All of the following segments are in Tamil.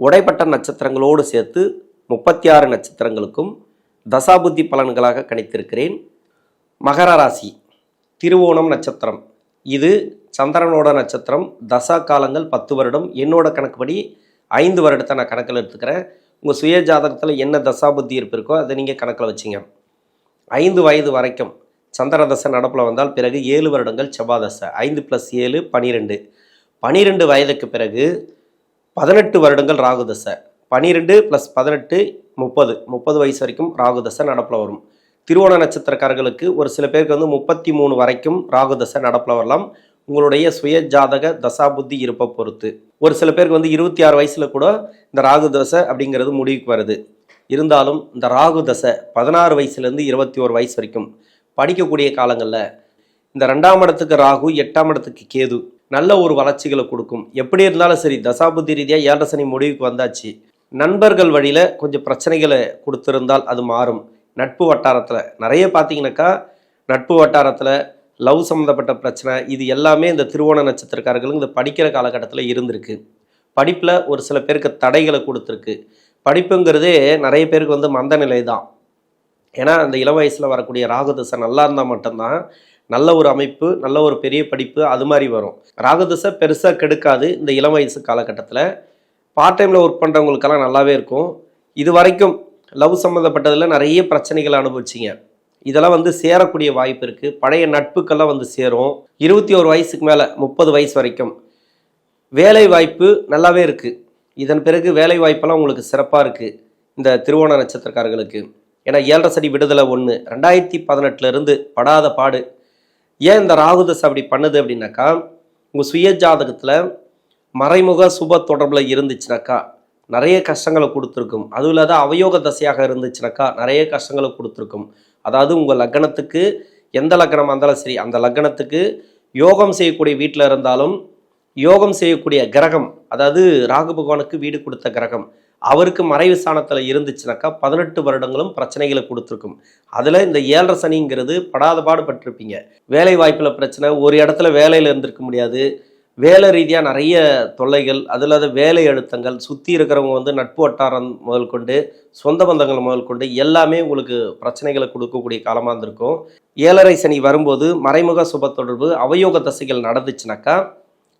உடைப்பட்ட நட்சத்திரங்களோடு சேர்த்து முப்பத்தி ஆறு நட்சத்திரங்களுக்கும் தசாபுத்தி பலன்களாக கணித்திருக்கிறேன். மகர ராசி திருவோணம் நட்சத்திரம். இது சந்திரனோட நட்சத்திரம். தசா காலங்கள் பத்து வருடம். என்னோட கணக்குப்படி ஐந்து வருடத்தை நான் கணக்கில் எடுத்துக்கிறேன். உங்கள் சுய ஜாதகத்தில் என்ன தசாபுத்தி இருப்பு இருக்கோ அதை நீங்கள் கணக்கில் வச்சிங்க. ஐந்து வயது வரைக்கும் சந்திர தசை நடப்பில் வந்தால் பிறகு ஏழு வருடங்கள் செவ்வாதசை ஐந்து ப்ளஸ் ஏழு பனிரெண்டு. பனிரெண்டு வயதுக்கு பிறகு பதினெட்டு வருடங்கள் ராகு தசை பனிரெண்டு ப்ளஸ் பதினெட்டு முப்பது. முப்பது வயசு வரைக்கும் ராகு தசை நடப்பில் வரும். திருவோண நட்சத்திரக்காரர்களுக்கு ஒரு சில பேருக்கு வந்து முப்பத்தி மூணு வரைக்கும் ராகு தசை நடப்பில் வரலாம். உங்களுடைய சுய ஜாதக தசாபுத்தி இருப்பை பொறுத்து. ஒரு சில பேருக்கு வந்து இருபத்தி ஆறு வயசில் கூட இந்த ராகு தசை அப்படிங்கிறது முடிவுக்கு வருது. இருந்தாலும் இந்த ராகு தசை பதினாறு வயசுலேருந்து இருபத்தி ஒரு வயசு வரைக்கும் படிக்கக்கூடிய காலங்களில் இந்த ரெண்டாம் இடத்துக்கு ராகு எட்டாம் இடத்துக்கு கேது நல்ல ஒரு வளர்ச்சிகளை கொடுக்கும். எப்படி இருந்தாலும் சரி தசாபுத்தி ரீதியாக ஏழரை சனி முடிவுக்கு வந்தாச்சு. நண்பர்கள் வழியில் கொஞ்சம் பிரச்சனைகளை கொடுத்துருந்தால் அது மாறும். நட்பு வட்டாரத்தில் நிறைய பார்த்தீங்கன்னாக்கா நட்பு வட்டாரத்தில் லவ் சம்மந்தப்பட்ட பிரச்சனை இது எல்லாமே இந்த திருவோண நட்சத்திரக்காரர்களுக்கு இந்த படிக்கிற காலகட்டத்தில் இருந்திருக்கு. படிப்பில் ஒரு சில பேருக்கு தடைகளை கொடுத்துருக்கு. படிப்புங்கிறதே நிறைய பேருக்கு வந்து மந்த நிலை தான் ஏன்னா அந்த இளம் வயசில் வரக்கூடிய ராகுதசை நல்லா இருந்தால் மட்டும்தான் நல்ல ஒரு அமைப்பு நல்ல ஒரு பெரிய படிப்பு அது மாதிரி வரும். ராகுதசை பெருசாக கெடுக்காது இந்த இளம் வயசு காலகட்டத்தில். பார்ட் டைமில் ஒர்க் பண்ணுறவங்களுக்கெல்லாம் நல்லாவே இருக்கும். இது வரைக்கும் லவ் சம்மந்தப்பட்டதில் நிறைய பிரச்சனைகளை அனுபவிச்சிங்க. இதெல்லாம் வந்து சேரக்கூடிய வாய்ப்பு இருக்குது பழைய நட்புக்கெல்லாம் வந்து சேரும். இருபத்தி ஒரு வயசுக்கு மேலே முப்பது வயசு வரைக்கும். வேலை வாய்ப்பு நல்லாவே இருக்குது இதன் பிறகு வேலை வாய்ப்பெல்லாம் உங்களுக்கு சிறப்பாக இருக்குது இந்த திருவோண நட்சத்திரக்காரர்களுக்கு. ஏன்னா ஏழரை சடி விடுதலை ஒன்று ரெண்டாயிரத்தி பதினெட்டுலேருந்து படாத பாடு. ஏன் இந்த ராகுதசை அப்படி பண்ணுது அப்படின்னாக்கா உங்கள் சுய ஜாதகத்தில் மறைமுக சுப தொடர்பில் இருந்துச்சுனாக்கா நிறைய கஷ்டங்களை கொடுத்துருக்கும். அதுவும் இல்லாத அவயோக தசையாக இருந்துச்சுனாக்கா நிறைய கஷ்டங்களை கொடுத்துருக்கும். அதாவது உங்கள் லக்னத்துக்கு எந்த லக்னமாக இருந்தாலும் சரி அந்த லக்னத்துக்கு யோகம் செய்யக்கூடிய வீட்டில் இருந்தாலும் யோகம் செய்யக்கூடிய கிரகம் அதாவது ராகு பகவானுக்கு வீடு கொடுத்த கிரகம் அவருக்கு மறைவு ஸ்தானத்தில் இருந்துச்சுனாக்கா பதினெட்டு வருடங்களும் பிரச்சனைகளை கொடுத்துருக்கும். அதில் இந்த ஏழரை சனிங்கிறது படாத பாடுபட்டிருப்பீங்க. வேலை வாய்ப்பில் பிரச்சனை ஒரு இடத்துல வேலையில் இருந்திருக்க முடியாது. வேலை ரீதியாக நிறைய தொல்லைகள் அது இல்லாத வேலை அழுத்தங்கள் சுற்றி இருக்கிறவங்க வந்து நட்பு வட்டாரம் முதல் கொண்டு சொந்த பந்தங்கள் முதல் கொண்டு எல்லாமே உங்களுக்கு பிரச்சனைகளை கொடுக்கக்கூடிய காலமாக இருந்திருக்கும். ஏழரை சனி வரும்போது மறைமுக சுப தொடர்பு அவயோக தசைகள் நடந்துச்சுனாக்கா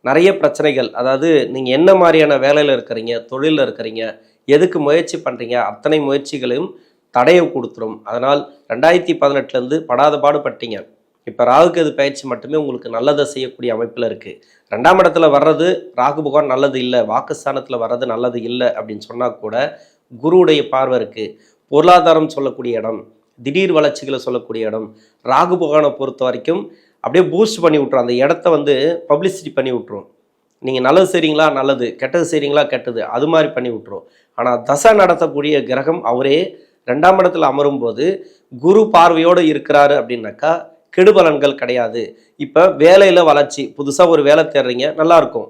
நிறைய பிரச்சனைகள் அதாவது நீங்கள் என்ன மாதிரியான வேலையில் இருக்கிறீங்க தொழிலில் இருக்கிறீங்க எதுக்கு முயற்சி பண்ணுறீங்க அத்தனை முயற்சிகளையும் தடையை கொடுத்துரும். அதனால் ரெண்டாயிரத்தி பதினெட்டுலேருந்து படாத பாடுபட்டீங்க. இப்போ ராகுகேது பயிற்சி மட்டுமே உங்களுக்கு நல்லதை செய்யக்கூடிய அமைப்பில் இருக்குது ரெண்டாம் இடத்துல வர்றது ராகு பகவான் நல்லது இல்லை வாக்குஸ்தானத்தில் வர்றது நல்லது இல்லை அப்படின்னு சொன்னால் கூட குருவுடைய பார்வை இருக்குது பொருளாதாரம் சொல்லக்கூடிய இடம் திடீர் வளர்ச்சிகளை சொல்லக்கூடிய இடம் ராகு பகவானை பொறுத்த வரைக்கும் அப்படியே பூஸ்ட் பண்ணி விட்ரும் அந்த இடத்த வந்து பப்ளிசிட்டி பண்ணி விட்ரும் நீங்கள் நல்லது செய்கிறீங்களா நல்லது. கெட்டது செய்கிறீங்களா கெட்டது. அது மாதிரி பண்ணி விட்ரும் ஆனால் தசை நடத்தக்கூடிய கிரகம் அவரே ரெண்டாம் இடத்துல அமரும் போது குரு பார்வையோடு இருக்கிறாரு அப்படின்னாக்கா கெடுபலன்கள் கிடையாது. இப்போ வேலையில் வளர்ச்சி புதுசாக ஒரு வேலை தேடுறீங்க நல்லாயிருக்கும்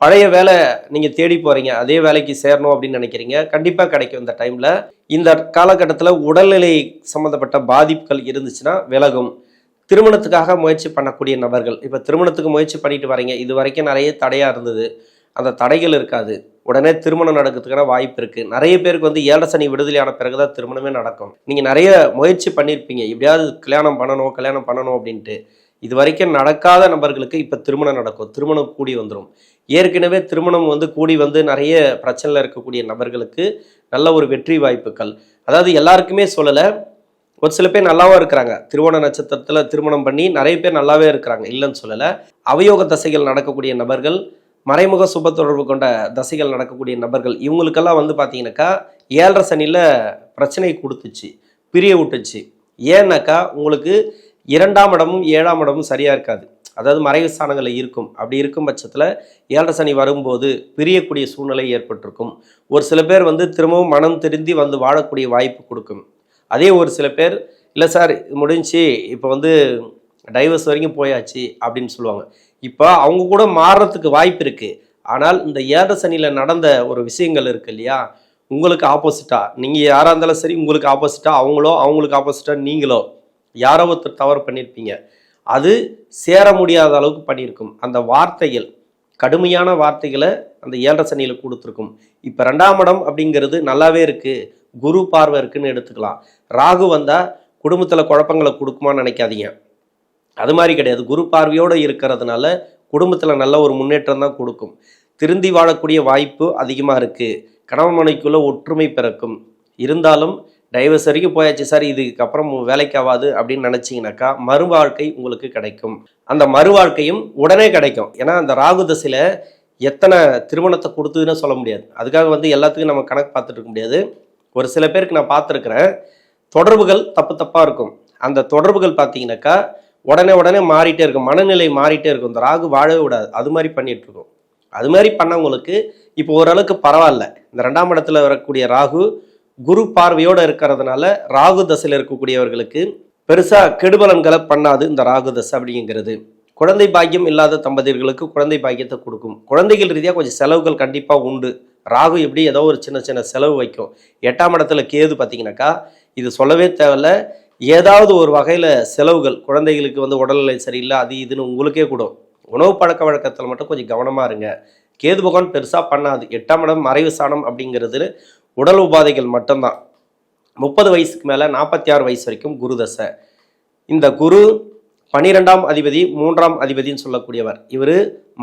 பழைய வேலை நீங்கள் தேடி போகிறீங்க அதே வேலைக்கு சேரணும் அப்படின்னு நினைக்கிறீங்க கண்டிப்பாக கிடைக்கும் இந்த டைமில் இந்த காலகட்டத்தில் உடல்நிலை சம்மந்தப்பட்ட பாதிப்புகள் இருந்துச்சுன்னா விலகும். திருமணத்துக்காக முயற்சி பண்ணக்கூடிய நபர்கள் இப்போ திருமணத்துக்கு முயற்சி பண்ணிட்டு வரீங்க இது வரைக்கும் நிறைய தடையாக இருந்தது. அந்த தடைகள் இருக்காது. உடனே திருமணம் நடக்கிறதுக்கான வாய்ப்பு இருக்குது நிறைய பேருக்கு வந்து ஏழரை சனி விடுதலையான பிறகு தான் திருமணமே நடக்கும். நீங்கள் நிறைய முயற்சி பண்ணியிருப்பீங்க. எப்படியாவது கல்யாணம் பண்ணணும் கல்யாணம் பண்ணணும் அப்படின்ட்டு. இது வரைக்கும் நடக்காத நபர்களுக்கு இப்போ திருமணம் நடக்கும். திருமணம் கூடி வந்துடும் ஏற்கனவே திருமணம் வந்து கூடி வந்து நிறைய பிரச்சனையில் இருக்கக்கூடிய நபர்களுக்கு நல்ல ஒரு வெற்றி வாய்ப்புகள். அதாவது எல்லாருக்குமே சொல்லலை. ஒரு சில பேர் நல்லாவும் இருக்கிறாங்க. திருவோண நட்சத்திரத்தில் திருமணம் பண்ணி நிறைய பேர் நல்லாவே இருக்கிறாங்க. இல்லைன்னு சொல்லலை. அவயோக தசைகள் நடக்கக்கூடிய நபர்கள் மறைமுக சுப தொடர்பு கொண்ட தசைகள் நடக்கக்கூடிய நபர்கள் இவங்களுக்கெல்லாம் வந்து பார்த்தீங்கன்னாக்கா ஏழரை சனியில் பிரச்சனை கொடுத்துச்சு பிரிய விட்டுச்சு. ஏன்னாக்கா உங்களுக்கு இரண்டாம் இடமும் ஏழாம் இடமும் சரியாக இருக்காது. அதாவது மறைவு ஸ்தானங்களில் இருக்கும். அப்படி இருக்கும் பட்சத்தில் ஏழரை சனி வரும்போது பிரியக்கூடிய சூழ்நிலை ஏற்பட்டிருக்கும். ஒரு சில பேர் வந்து திரும்பவும் மனம் திருந்தி வந்து வாழக்கூடிய வாய்ப்பு கொடுக்கும். அதே ஒரு சில பேர் இல்லை சார் முடிஞ்சு இப்போ வந்து டைவர்ஸ் வரைக்கும் போயாச்சு அப்படின்னு சொல்லுவாங்க. இப்போ அவங்க கூட மாறுறதுக்கு வாய்ப்பு இருக்குது ஆனால் இந்த ஏழரை சனியில் நடந்த ஒரு விஷயங்கள் இருக்குது இல்லையா? உங்களுக்கு ஆப்போசிட்டாக நீங்கள் யாராக இருந்தாலும் சரி உங்களுக்கு ஆப்போசிட்டாக அவங்களோ அவங்களுக்கு ஆப்போசிட்டாக நீங்களோ? யாரோ ஒருத்தர் தவறு பண்ணியிருப்பீங்க அது சேர முடியாத அளவுக்கு பண்ணியிருக்கும். அந்த வார்த்தைகள் கடுமையான வார்த்தைகளை அந்த ஏழரை சனியில் கொடுத்துருக்கும். இப்போ ரெண்டாம் இடம் அப்படிங்கிறது நல்லாவே இருக்குது குரு பார்வை இருக்குன்னு எடுத்துக்கலாம். ராகு வந்தால் குடும்பத்தில் குழப்பங்களை கொடுக்குமான்னு நினைக்காதீங்க. அது மாதிரி கிடையாது. குரு பார்வையோடு இருக்கிறதுனால குடும்பத்தில் நல்ல ஒரு முன்னேற்றம் தான் கொடுக்கும். திருந்தி வாழக்கூடிய வாய்ப்பு அதிகமாக இருக்குது கணவன் மனைக்குள்ளே ஒற்றுமை பிறக்கும். இருந்தாலும் டைவர்ஸ் வரைக்கும் போயாச்சு சார் இதுக்கப்புறம் வேலைக்கு ஆகாது அப்படின்னு நினச்சிங்கனாக்கா மறு வாழ்க்கை உங்களுக்கு கிடைக்கும். அந்த மறு வாழ்க்கையும் உடனே கிடைக்கும். ஏன்னா அந்த ராகு தசையில் எத்தனை திருமணத்தை கொடுத்ததுன்னு சொல்ல முடியாது. அதுக்காக வந்து எல்லாத்துக்கும் நம்ம கணக்கு பார்த்துட்டு இருக்க முடியாது. ஒரு சில பேருக்கு நான் பார்த்துருக்குறேன் தொடர்புகள் தப்பு தப்பாக இருக்கும். அந்த தொடர்புகள் பார்த்தீங்கன்னாக்கா உடனே உடனே மாறிட்டே இருக்கும். மனநிலை மாறிட்டே இருக்கும். இந்த ராகு வாழவே விடாது. அது மாதிரி பண்ணிட்டு இருக்கும். அது மாதிரி பண்ணவங்களுக்கு இப்போ ஓரளவுக்கு பரவாயில்ல. இந்த ரெண்டாம் இடத்துல வரக்கூடிய ராகு குரு பார்வையோடு இருக்கிறதுனால ராகு தசையில் இருக்கக்கூடியவர்களுக்கு பெருசாக கெடுபலன்களை பண்ணாது இந்த ராகு தசை அப்படிங்கிறது. குழந்தை பாக்கியம் இல்லாத தம்பதியர்களுக்கு குழந்தை பாக்கியத்தை கொடுக்கும். குழந்தைகள் ரீதியாக கொஞ்சம் செலவுகள் கண்டிப்பாக உண்டு. ராகு எப்படி ஏதோ ஒரு சின்ன சின்ன செலவு வைக்கும். எட்டாம் இடத்துல கேது பார்த்தீங்கன்னாக்கா இது சொல்லவே தேவையில்ல. ஏதாவது ஒரு வகையில் செலவுகள் குழந்தைகளுக்கு வந்து உடல்நிலை சரியில்லை அது இதுன்னு உங்களுக்கே கூடும் உணவு பழக்க வழக்கத்தில் மட்டும் கொஞ்சம் கவனமாக இருங்க. கேது பகவான் பெருசாக பண்ணாது. எட்டாம் இடம் மறைவு சாணம் அப்படிங்கிறது உடல் உபாதைகள் மட்டும்தான். முப்பது வயசுக்கு மேலே நாற்பத்தி ஆறு வயசு வரைக்கும் குரு தசை. இந்த குரு பனிரெண்டாம் அதிபதி மூன்றாம் அதிபதின்னு சொல்லக்கூடியவர். இவர்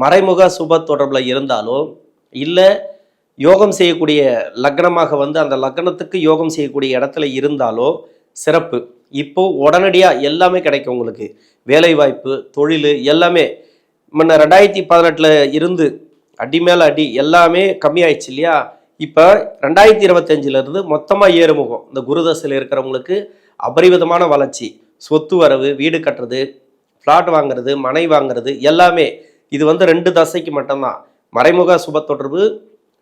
மறைமுக சுப தொடர்பில் இருந்தாலோ இல்லை யோகம் செய்யக்கூடிய லக்னமாக வந்து அந்த லக்னத்துக்கு யோகம் செய்யக்கூடிய இடத்துல இருந்தாலோ சிறப்பு. இப்போ உடனடியாக எல்லாமே கிடைக்கும் உங்களுக்கு. வேலைவாய்ப்பு தொழில் எல்லாமே. முன்ன ரெண்டாயிரத்தி பதினெட்டில் இருந்து அடி மேலே அடி எல்லாமே கம்மியாயிடுச்சு இல்லையா? இப்போ ரெண்டாயிரத்தி இருபத்தஞ்சிலேருந்து மொத்தமாக ஏறுமுகம். இந்த குருதசையில் இருக்கிறவங்களுக்கு அபரிவிதமான வளர்ச்சி. சொத்து வரவு வீடு கட்டுறது ஃப்ளாட் வாங்குறது மனை வாங்குறது எல்லாமே. இது வந்து ரெண்டு தசைக்கு மட்டும்தான். மறைமுக சுப தொடர்பு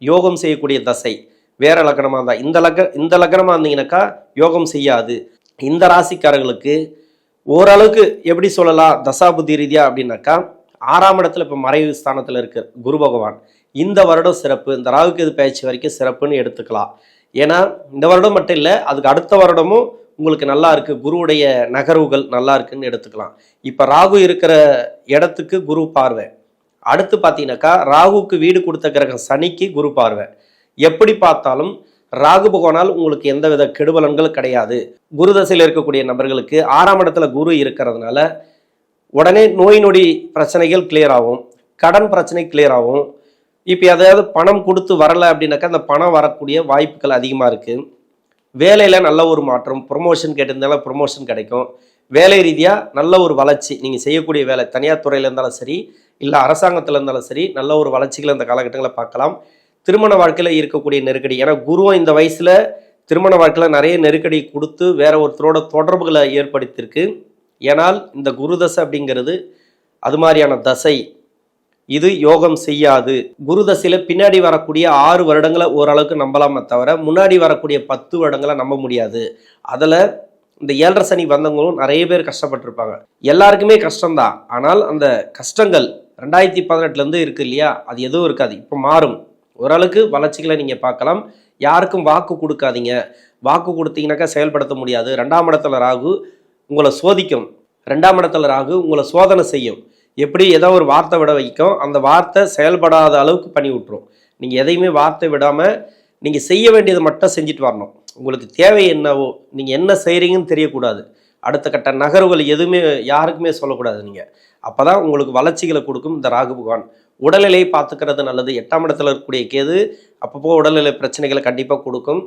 யோகம் செய்யக்கூடிய தசை. வேற லக்னமாக இருந்தால் இந்த லக்க இந்த லக்னமாக இருந்தீங்கன்னாக்கா யோகம் செய்யாது. இந்த ராசிக்காரர்களுக்கு ஓரளவுக்கு எப்படி சொல்லலாம் தசாபுத்தி ரீதியாக அப்படின்னாக்கா ஆறாம் இடத்துல இப்போ மறைவு ஸ்தானத்தில் இருக்கிற குரு பகவான். இந்த வருடம் சிறப்பு இந்த ராகுக்கு இது பயிற்சி வரைக்கும் சிறப்புன்னு எடுத்துக்கலாம். ஏன்னா இந்த வருடம் மட்டும் இல்லை அதுக்கு அடுத்த வருடமும் உங்களுக்கு நல்லா இருக்குது குருவுடைய நகர்வுகள் நல்லா இருக்குன்னு எடுத்துக்கலாம். இப்போ ராகு இருக்கிற இடத்துக்கு குரு பார்வை. அடுத்து பார்த்தீங்கன்னாக்கா ராகுக்கு வீடு கொடுத்த கிரகம் சனிக்கு குரு பார்வை. எப்படி பார்த்தாலும் ராகு பகவானால் உங்களுக்கு எந்தவித கெடுபலன்கள் கிடையாது. குரு தசையில் இருக்கக்கூடிய நபர்களுக்கு ஆறாம் இடத்துல குரு இருக்கிறதுனால உடனே நோய் நொடி பிரச்சனைகள் கிளியர் ஆகும். கடன் பிரச்சனை கிளியர் ஆகும். இப்போ எதையாவது பணம் கொடுத்து வரலை அப்படின்னாக்கா அந்த பணம் வரக்கூடிய வாய்ப்புகள் அதிகமாக இருக்குது வேலையில் நல்ல ஒரு மாற்றம் ப்ரொமோஷன் கேட்டிருந்தாலும் ப்ரொமோஷன் கிடைக்கும். வேலை ரீதியாக நல்ல ஒரு வளர்ச்சி நீங்கள் செய்யக்கூடிய வேலை தனியார் துறையில் இருந்தாலும் சரி இல்லை அரசாங்கத்தில் இருந்தாலும் சரி நல்ல ஒரு வளர்ச்சிகளை இந்த காலகட்டங்களில் பார்க்கலாம். திருமண வாழ்க்கையில் இருக்கக்கூடிய நெருக்கடி. ஏன்னா குருவும் இந்த வயசில் திருமண வாழ்க்கையில் நிறைய நெருக்கடி கொடுத்து வேற ஒருத்தரோட தொடர்புகளை ஏற்படுத்தியிருக்கு. ஏனால் இந்த குரு தசை அப்படிங்கிறது அது மாதிரியான தசை. இது யோகம் செய்யாது. குரு தசையில் பின்னாடி வரக்கூடிய ஆறு வருடங்களை ஓரளவுக்கு நம்பலாமே தவிர முன்னாடி வரக்கூடிய பத்து வருடங்களை நம்ப முடியாது. அதில் இந்த ஏழரை சனி வந்தவங்களும் நிறைய பேர் கஷ்டப்பட்டிருப்பாங்க. எல்லாருக்குமே கஷ்டம்தான். ஆனால் அந்த கஷ்டங்கள் ரெண்டாயிரத்தி பதினெட்டுலேருந்து இருக்கு இல்லையா? அது எதுவும் இருக்காது. இப்போ மாறும். ஓரளவுக்கு வளர்ச்சிகளை நீங்கள் பார்க்கலாம். யாருக்கும் வாக்கு கொடுக்காதீங்க. வாக்கு கொடுத்தீங்கன்னாக்கா செயல்படுத்த முடியாது. ரெண்டாம் இடத்துல ராகு உங்களை சோதிக்கும். ரெண்டாம் இடத்துல ராகு உங்களை சோதனை செய்யும். எப்படி ஏதோ ஒரு வார்த்தை விட வைக்கும். அந்த வார்த்தை செயல்படாத அளவுக்கு பண்ணி விட்டுரும். நீங்கள் எதையுமே வார்த்தை விடாமல் நீங்கள் செய்ய வேண்டியதை மட்டும் செஞ்சுட்டு வரணும். உங்களுக்கு தேவை என்னவோ நீங்கள் என்ன செய்கிறீங்கன்னு தெரியக்கூடாது. அடுத்த கட்ட நகர்வுகள் எதுவுமே யாருக்குமே சொல்லக்கூடாது நீங்கள் அப்போ தான் உங்களுக்கு வளர்ச்சிகளை கொடுக்கும் இந்த ராகு பகவான். உடல்நிலையை பார்த்துக்கிறது நல்லது. எட்டாம் இடத்துல இருக்கக்கூடிய கேது அப்பப்போ உடல்நிலை பிரச்சனைகளை கண்டிப்பாக கொடுக்கும்.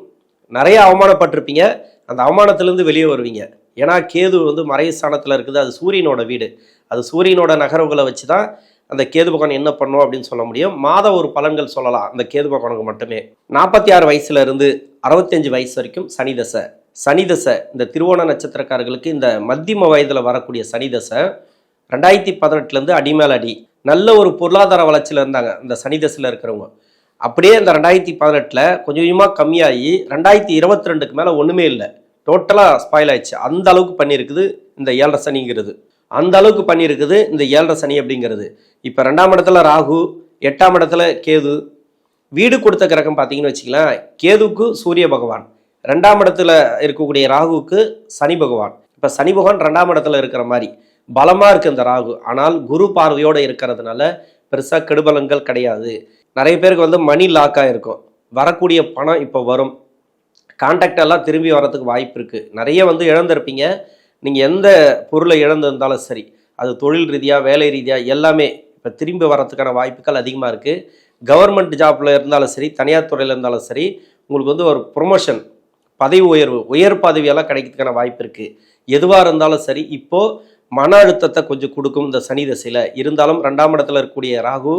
நிறைய அவமானப்பட்டிருப்பீங்க. அந்த அவமானத்திலேருந்து வெளியே வருவீங்க. ஏன்னா கேது வந்து மறைய ஸ்தானத்தில் இருக்குது. அது சூரியனோட வீடு. அது சூரியனோட நகர்வுகளை வச்சு தான் அந்த கேது பகவான் என்ன பண்ணும் அப்படின்னு சொல்ல முடியும். மாத ஒரு பலன்கள் சொல்லலாம் அந்த கேது பகவானுக்கு மட்டுமே. நாற்பத்தி ஆறு வயசுல இருந்து அறுபத்தஞ்சு வயசு வரைக்கும் சனி தசை. சனி தசை இந்த திருவோண நட்சத்திரக்காரர்களுக்கு இந்த மத்தியம வயதில் வரக்கூடிய சனி தசை ரெண்டாயிரத்தி பதினெட்டுலேருந்து அடிமேல் அடி. நல்ல ஒரு பொருளாதார வளர்ச்சியில் இருந்தாங்க இந்த சனி தசையில் இருக்கிறவங்க. அப்படியே இந்த ரெண்டாயிரத்தி பதினெட்டில் கொஞ்சம் கொஞ்சமாக கம்மியாகி ரெண்டாயிரத்தி இருபத்தி ரெண்டுக்கு மேலே ஒன்றுமே இல்லை. டோட்டலாக ஸ்பாயில் ஆயிடுச்சு. அந்த அளவுக்கு பண்ணியிருக்குது இந்த ஏழரை சனிங்கிறது. அந்த அளவுக்கு பண்ணியிருக்குது இந்த ஏழரை சனி அப்படிங்கிறது. இப்போ ரெண்டாம் இடத்துல ராகு எட்டாம் இடத்துல கேது. வீடு கொடுத்த கிரகம் பார்த்தீங்கன்னு வச்சுக்கலாம் கேதுக்கு சூரிய பகவான். ரெண்டாம் இடத்துல இருக்கக்கூடிய ராகுவுக்கு சனி பகவான். இப்போ சனி பகவான் ரெண்டாம் இடத்துல இருக்கிற மாதிரி. பலமாக இருக்கு இந்த ராகு. ஆனால் குரு பார்வையோடு இருக்கிறதுனால பெருசாக கெடுபலங்கள் கிடையாது. நிறைய பேருக்கு வந்து மணி லாக்காக இருக்கும் வரக்கூடிய பணம் இப்போ வரும். கான்டாக்ட் எல்லாம் திரும்பி வரதுக்கு வாய்ப்பு இருக்குது நிறைய வந்து இழந்திருப்பீங்க. நீங்கள் எந்த பொருளை இழந்திருந்தாலும் சரி அது தொழில் ரீதியாக வேலை ரீதியாக எல்லாமே இப்போ திரும்பி வர்றதுக்கான வாய்ப்புகள் அதிகமாக இருக்குது கவர்மெண்ட் ஜாப்பில் இருந்தாலும் சரி தனியார் துறையில் இருந்தாலும் சரி உங்களுக்கு வந்து ஒரு ப்ரொமோஷன் பதவி உயர்வு உயர் பதவியெல்லாம் கிடைக்கிறதுக்கான வாய்ப்பு இருக்குது எதுவாக இருந்தாலும் சரி இப்போது மன அழுத்தத்தை கொஞ்சம் கொடுக்கும் இந்த சனி தசையில். இருந்தாலும் ரெண்டாம் இடத்துல இருக்கக்கூடிய ராகு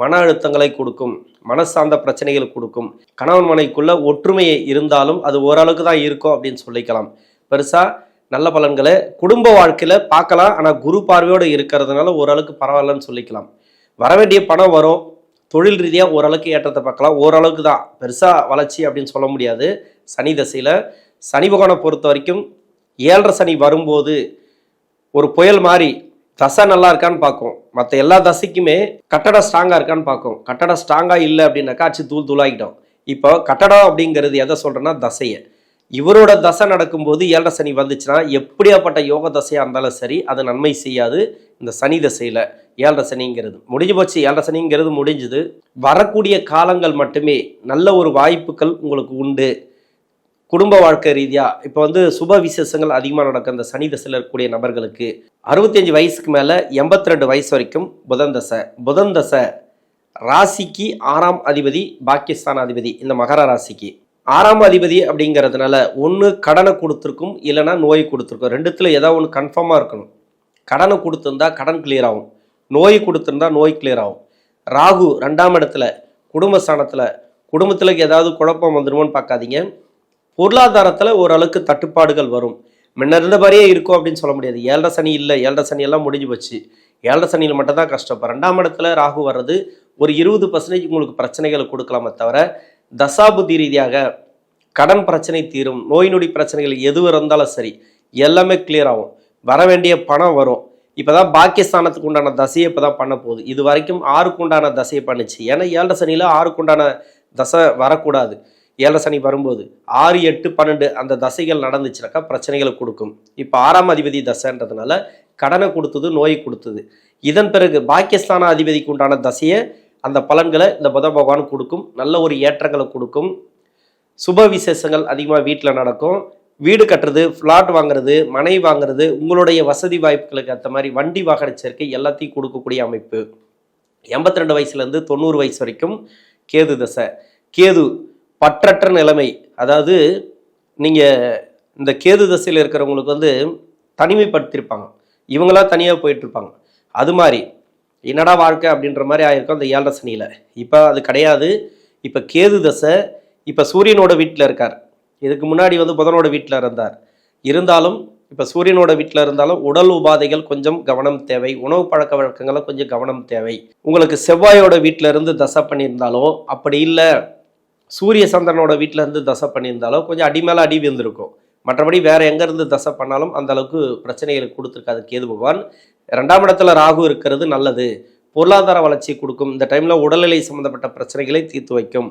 மன அழுத்தங்களை கொடுக்கும் மனசார்ந்த பிரச்சனைகள் கொடுக்கும். கணவன் மனைக்குள்ள ஒற்றுமையை இருந்தாலும் அது ஓரளவுக்கு தான் இருக்கும் அப்படின்னு சொல்லிக்கலாம். பெருசாக நல்ல பலன்களை குடும்ப வாழ்க்கையில் பார்க்கலாம். ஆனால் குரு பார்வையோடு இருக்கிறதுனால ஓரளவுக்கு பரவாயில்லன்னு சொல்லிக்கலாம். வர வேண்டிய பணம் வரும். தொழில் ரீதியாக ஓரளவுக்கு ஏற்றத்தை பார்க்கலாம். ஓரளவுக்கு தான். பெருசாக வளர்ச்சி அப்படின்னு சொல்ல முடியாது. சனி தசையில் சனி பகவானை பொறுத்த வரைக்கும் ஏழரை சனி வரும்போது ஒரு புயல் மாதிரி தசை நல்லா இருக்கான்னு பார்க்கும். மற்ற எல்லா தசைக்குமே கட்டடம் ஸ்ட்ராங்காக இருக்கான்னு பார்க்கும். கட்டடம் ஸ்ட்ராங்காக இல்லை அப்படின்னாக்கா ஆச்சு தூள் தூளாகிட்டோம் இப்போ கட்டடம் அப்படிங்கிறது எதை சொல்கிறேன்னா தசையை. இவரோட தசை நடக்கும்போது ஏழரை சனி வந்துச்சுன்னா எப்படியாப்பட்ட யோக தசையாக இருந்தாலும் சரி அது நன்மை செய்யாது இந்த சனி தசையில் ஏழரை சனிங்கிறது. முடிஞ்சு போச்சு ஏழரை சனிங்கிறது முடிஞ்சுது. வரக்கூடிய காலங்கள் மட்டுமே நல்ல ஒரு வாய்ப்புகள் உங்களுக்கு உண்டு. குடும்ப வாழ்க்கை ரீதியாக இப்போ வந்து சுப விசேஷங்கள் அதிகமாக நடக்கும் இந்த சனி தசையில் இருக்கக்கூடிய நபர்களுக்கு அறுபத்தஞ்சு வயசுக்கு மேலே எண்பத்தி ரெண்டு வயசு வரைக்கும் புதன் தசை. புதன் தசை ராசிக்கு ஆறாம் அதிபதி பாகிஸ்தான் அதிபதி இந்த மகர ராசிக்கு. ஆறாம் அதிபதி அப்படிங்கிறதுனால ஒன்று கடனை கொடுத்துருக்கும் இல்லைன்னா நோய் கொடுத்துருக்கும். ரெண்டுத்தில் ஏதாவது ஒன்று கன்ஃபார்மாக இருக்கணும். கடனை கொடுத்துருந்தா கடன் கிளியர் ஆகும். நோய் கொடுத்துருந்தா நோய் கிளியர் ஆகும். ராகு ரெண்டாம் இடத்துல குடும்பஸ்தானத்தில் குடும்பத்தில் ஏதாவது குழப்பம் வந்துடுமோன்னு பார்க்காதீங்க. பொருளாதாரத்தில் ஓரளவுக்கு தட்டுப்பாடுகள் வரும். முன்ன இருந்த மாதிரியே இருக்கும் அப்படின்னு சொல்ல முடியாது. ஏழரை சனி இல்லை. ஏழரை சனி எல்லாம் முடிஞ்சு போச்சு. ஏழரை சனியில் மட்டும் தான் கஷ்டம். இப்போ ரெண்டாம் இடத்துல ராகு வர்றது ஒரு இருபது பர்சன்டேஜ் உங்களுக்கு பிரச்சனைகளை கொடுக்கலாமே தவிர தசாபுத்தி ரீதியாக கடன் பிரச்சனை தீரும். நோய் நொடி பிரச்சனைகள் எது இருந்தாலும் சரி எல்லாமே கிளியர் ஆகும். வர வேண்டிய பணம் வரும். இப்போ தான் பாக்கியஸ்தானத்துக்கு உண்டான தசையை இப்போ தான் பண்ண போகுது. இது வரைக்கும் ஆறுக்கு உண்டான தசையை பண்ணுச்சு. ஏன்னா ஏழரை சனியில் ஆறுக்கு உண்டான தசை வரக்கூடாது. ஏழரை சனி வரும்போது ஆறு எட்டு பன்னெண்டு அந்த தசைகள் நடந்துச்சுனாக்கா பிரச்சனைகளை கொடுக்கும். இப்போ ஆறாம் அதிபதி தசைன்றதுனால கடனை கொடுத்தது நோயை கொடுத்தது. இதன் பிறகு பாக்கியஸ்தான அதிபதிக்கு உண்டான தசையை அந்த பலன்களை இந்த புத பகவான் கொடுக்கும். நல்ல ஒரு ஏற்றங்களை கொடுக்கும். சுப விசேஷங்கள் அதிகமாக வீட்டில் நடக்கும். வீடு கட்டுறது ஃப்ளாட் வாங்குறது மனை வாங்குறது உங்களுடைய வசதி வாய்ப்புகளுக்கு ஏற்ற மாதிரி வண்டி வாகன சேர்க்கை எல்லாத்தையும் கொடுக்கக்கூடிய அமைப்பு. எண்பத்தி ரெண்டு வயசுலேருந்து தொண்ணூறு வயசு வரைக்கும் கேது தசை. கேது பற்றற்ற நிலைமை. அதாவது நீங்கள் இந்த கேது தசையில் இருக்கிறவங்களுக்கு வந்து தனிமைப்படுத்தியிருப்பாங்க இவங்களாம் தனியாக போயிட்டுருப்பாங்க. அது மாதிரி என்னடா வாழ்க்கை அப்படின்ற மாதிரி ஆயிருக்கும் அந்த ஏழரை சனியில். இப்போ அது கிடையாது. இப்போ கேது தசை இப்போ சூரியனோட வீட்டில் இருக்கார். இதுக்கு முன்னாடி வந்து புதனோட வீட்டில் இருந்தார். இருந்தாலும் இப்போ சூரியனோட வீட்டில் இருந்தாலும் உடல் உபாதைகள் கொஞ்சம் கவனம் தேவை. உணவு பழக்க வழக்கங்களை கொஞ்சம் கவனம் தேவை. உங்களுக்கு செவ்வாயோட வீட்டில் இருந்து தசை பண்ணியிருந்தாலோ அப்படி இல்லை. சூரிய சந்திரனோட வீட்டில் இருந்து தசை பண்ணியிருந்தாலோ கொஞ்சம் அடி மேலே அடி விழுந்திருக்கும். மற்றபடி வேற எங்க இருந்து தசை பண்ணாலும் அந்த அளவுக்கு பிரச்சனைகளை கொடுத்துருக்காது. கேது பகவான். ரெண்டாம் இடத்துல ராகு இருக்கிறது நல்லது. பொருளாதார வளர்ச்சி கொடுக்கும். இந்த டைமில் உடல்நிலை சம்மந்தப்பட்ட பிரச்சனைகளை தீர்த்து வைக்கும்.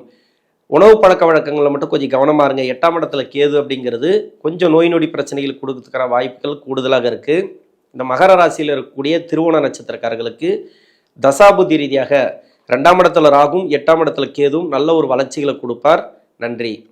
உணவு பழக்க வழக்கங்களில் மட்டும் கொஞ்சம் கவனமாக இருங்க. எட்டாம் இடத்துல கேது அப்படிங்கிறது கொஞ்சம் நோய் நொடி பிரச்சனைகள் கொடுக்கறதுக்கான வாய்ப்புகள் கூடுதலாக இருக்குது இந்த மகர ராசியில் இருக்கக்கூடிய திருவோண நட்சத்திரக்காரர்களுக்கு தசாபுத்தி ரீதியாக ரெண்டாம் இடத்துல ராகும் எட்டாம் இடத்துல கேதும் நல்ல ஒரு வளர்ச்சிகளை கொடுப்பார். நன்றி.